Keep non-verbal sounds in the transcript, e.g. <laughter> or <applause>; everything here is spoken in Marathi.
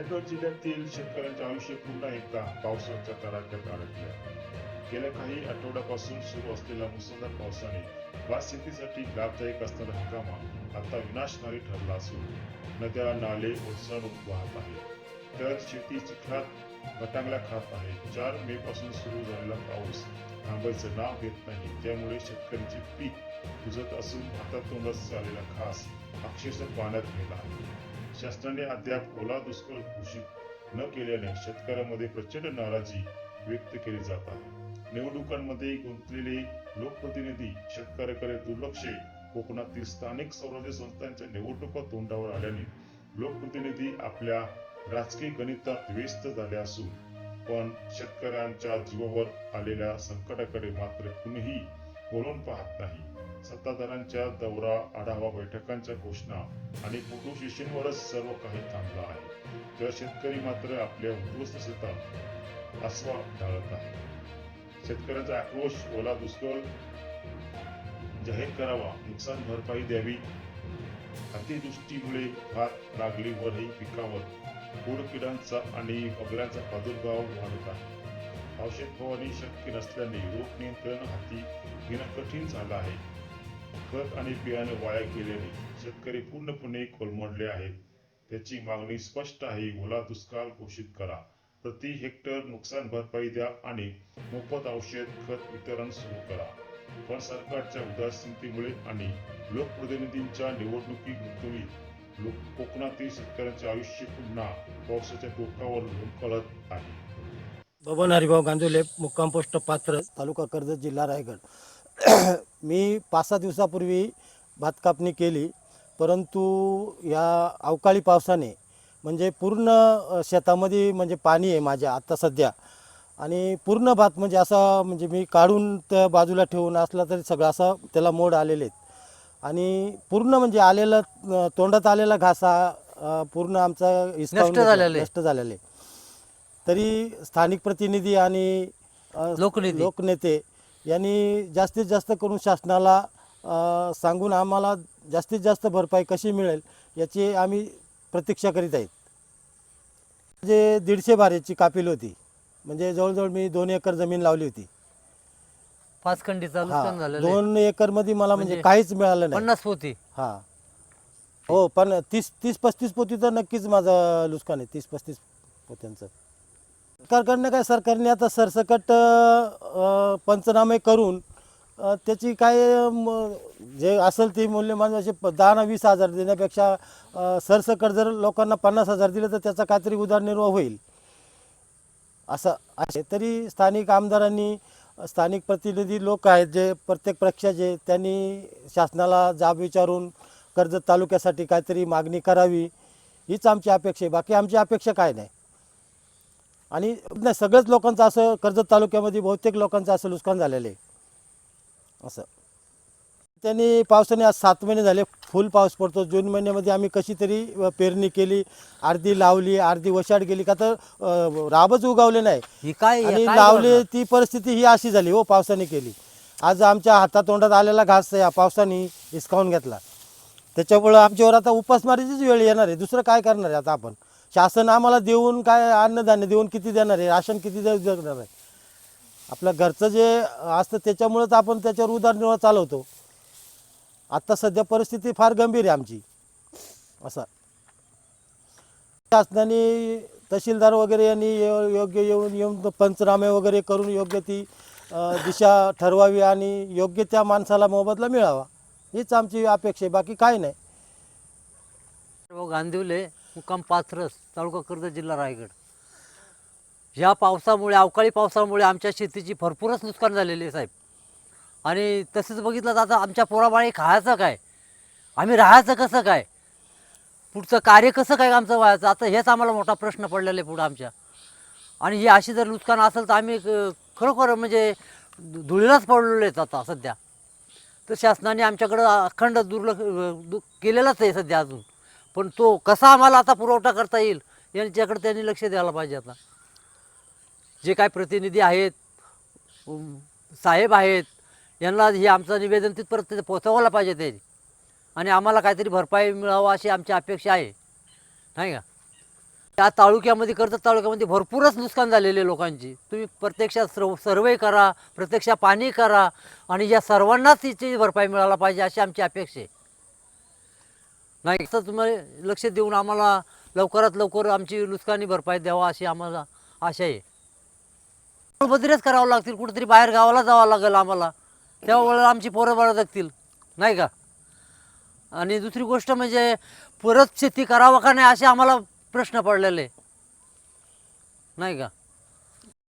रायगड जिल्ह्यातील शेतकऱ्यांचे आयुष्य पुन्हा एकदा पावसाच्या तडाख्यात अडकले गेल्या काही आठवड्यापासून सुरू असलेल्या मुसळधार पावसाने भात शेतीसाठी लाभदायक असणारा हंगामा आता विनाशकारी ठरला असून नद्या नाले ओसळून वाहत आहेत. तर शेती चिखलात भटांगला खात आहे चार मे पासून सुरू झालेला पाऊस थांबायचं नाव घेत नाही. त्यामुळे शेतकऱ्यांचे पीक कुजत असून हातात तोंडात झालेला खास अक्षरशः पाण्यात गेला आहे. शासनाने अद्याप ओला दुष्काळ घोषित न केल्याने शेतकऱ्यांमध्ये प्रचंड नाराजी व्यक्त केली जात आहे. निवडणुकांमध्ये गुंतलेले लोकप्रतिनिधी शेतकऱ्याकडे दुर्लक्ष कोकणातील स्थानिक स्वराज्य संस्थांच्या निवडणुका तोंडावर आल्याने लोकप्रतिनिधी आपल्या राजकीय गणितात व्यस्त झाले असून पण शेतकऱ्यांच्या जीवावर आलेल्या संकटाकडे मात्र कुणीही वळून पाहत नाही. सत्ताधाऱ्यांच्या दौरा आढावा बैठकांच्या घोषणा आणि फोटो शिष्यांवरच सर्व काही थांबला आहे. तर शेतकरी मात्र आपल्या उद्ध्वस्त शेतात अस्वा ढाळत आहे शेतकऱ्यांचा आक्रोश ओला दुष्काळ जाहीर करावा नुकसान भरपाई द्यावी. अतिवृष्टीमुळे भात लागली वरही पिकावर खोडकिडांचा आणि बगल्यांचा प्रादुर्भाव वाढत आहे. औषध फवारणी शक्य नसल्याने रोग नियंत्रण हाती घेणं कठीण झालं आहे. खत आणि बियाणं वाया गेल्याने शेतकरी पूर्णपणे कोलमडले आहेत. त्याची मागणी स्पष्ट आहे. ओला दुष्काळ घोषित करा. प्रति हेक्टर नुकसान भरपाई द्या आणि मोफत औषध खत वितरण सुरू करा. पण सरकारच्या उदासीनतेमुळे आणि लोकप्रतिनिधींच्या निवडणुकी गुंतवणुकीत लोक कोकणातील शेतकऱ्यांचे आयुष्य पुन्हा पावसाच्या टोकावर कळत आहे. बबन हरिभाऊ गांधुले मुक्काम पोस्ट पात्र तालुका कर्जत जिल्हा रायगड. <coughs> मी पाच सहा दिवसापूर्वी भात कापणी केली परंतु या अवकाळी पावसाने म्हणजे पूर्ण शेतामध्ये म्हणजे पाणी आहे माझ्या आता सध्या आणि पूर्ण भात म्हणजे असा म्हणजे मी काढून त्या बाजूला ठेवून असला तरी सगळं असा त्याला मोड आलेले आहेत आणि पूर्ण म्हणजे आलेलं तोंडात आलेला घास पूर्ण आमचा नष्ट. झालेले. नष्ट झालेले तरी स्थानिक प्रतिनिधी आणि लोकनेते. यांनी जास्तीत जास्त करून शासनाला सांगून आम्हाला जास्तीत जास्त भरपाई कशी मिळेल याची आम्ही प्रतीक्षा करीत आहेत. जे दीडशे बारेची कापिल होती म्हणजे जवळजवळ मी दोन एकर जमीन लावली होती. पाच खंडीचा हा आहे. दोन एकरमध्ये मला म्हणजे म्हणजे काहीच मिळालं नाही. पन्नास पोती. हा. हो पण तीस तीस पस्तीस पोती तर नक्कीच माझं नुकसान आहे तीस पस्तीस पोत्यांचं. सरकारकडनं काय सरकारने आता सरसकट पंचनामे करून त्याची काय जे असेल ते मूल्यमान असे दहा ना वीस हजार देण्यापेक्षा सरसकट जर लोकांना पन्नास हजार दिले तर त्याचा काहीतरी उदरनिर्वाह होईल. असं असे तरी स्थानिक आमदारांनी स्थानिक प्रतिनिधी लोक आहेत जे प्रत्येक पक्षाचे त्यांनी शासनाला जाब विचारून कर्जत तालुक्यासाठी काहीतरी मागणी करावी हीच आमची अपेक्षा आहे. बाकी आमची अपेक्षा काय नाही. आणि नाही सगळ्याच लोकांचं असं कर्जत तालुक्यामध्ये बहुतेक लोकांचं असं नुकसान झालेलं आहे. असं. त्यांनी पावसाने आज सात महिने झाले फुल पाऊस पडतो. जून महिन्यामध्ये आम्ही कशी तरी पेरणी केली अर्धी लावली अर्धी वशाड गेली का तर राबच उगावले नाही. ही काय आणि लावले? ती परिस्थिती ही अशी झाली हो पावसाने केली. आज आमच्या हातातोंडात आलेला घास या पावसाने हिसकावून घेतला. त्याच्यामुळं आमच्यावर आता उपासमारीचीच वेळ येणार आहे. दुसरं काय करणार आहे आता आपण? शासन आम्हाला देऊन काय अन्नधान्य देऊन किती देणार आहे? राशन किती देणार आहे? आपलं घरचं जे असतं त्याच्यामुळंच आपण त्याच्यावर उदरनिर्वाह चालवतो. आत्ता सध्या परिस्थिती फार गंभीर आहे आमची. असं. शासनाने तहसीलदार वगैरे यांनी योग्य येऊन येऊन पंचनामे वगैरे करून योग्य ती दिशा ठरवावी आणि योग्य त्या माणसाला मोबदला मिळावा. हीच आमची अपेक्षा आहे. बाकी काही नाही. गांधिवले मुक्काम पाथरस तालुका कर्जत जिल्हा रायगड. ह्या पावसामुळे अवकाळी पावसामुळे आमच्या शेतीची भरपूरच नुकसान झालेली आहे साहेब. आणि तसंच बघितलं तर आता आमच्या पोराबाळी खायचं काय? आम्ही राहायचं कसं काय? पुढचं कार्य कसं काय आमचं व्हायचं? आता हेच आम्हाला मोठा प्रश्न पडलेला आहे पुढं आमच्या. आणि ही अशी जर नुकसान असेल तर आम्ही खरोखर म्हणजे धु- धुळीलाच पडलेलो आहेत आता सध्या. तर शासनाने आमच्याकडं अखंड दुर्लक्ष दु- आहे सध्या अजून. पण तो कसा आम्हाला आता पुरवठा करता येईल यांच्याकडे त्यांनी लक्ष द्यायला पाहिजे आता. जे काय प्रतिनिधी आहेत साहेब आहेत यांना हे आमचं निवेदन तिथपर्यंत पोचवायला पाहिजे ते. आणि आम्हाला काहीतरी भरपाई मिळावं अशी आमची अपेक्षा आहे. नाही का? त्या तालुक्यामध्ये कर्जत तालुक्यामध्ये भरपूरच नुकसान झालेले लोकांची. तुम्ही प्रत्यक्षात सर्व सर्वे करा प्रत्यक्ष पाणी करा आणि या सर्वांनाच तिची भरपाई मिळायला पाहिजे अशी आमची अपेक्षा आहे. नाही तर तुम्ही लक्ष देऊन आम्हाला लवकरात लवकर आमची नुकसानी भरपाई द्यावा अशी आम्हाला आशा आहे. बदरीच करावं लागतील कुठेतरी बाहेर गावाला जावं लागेल आम्हाला. त्यावेळेला आमची पोरं बाळं जगतील नाही का? आणि दुसरी गोष्ट म्हणजे परत शेती करावं का नाही असे आम्हाला प्रश्न पडलेले. नाही का?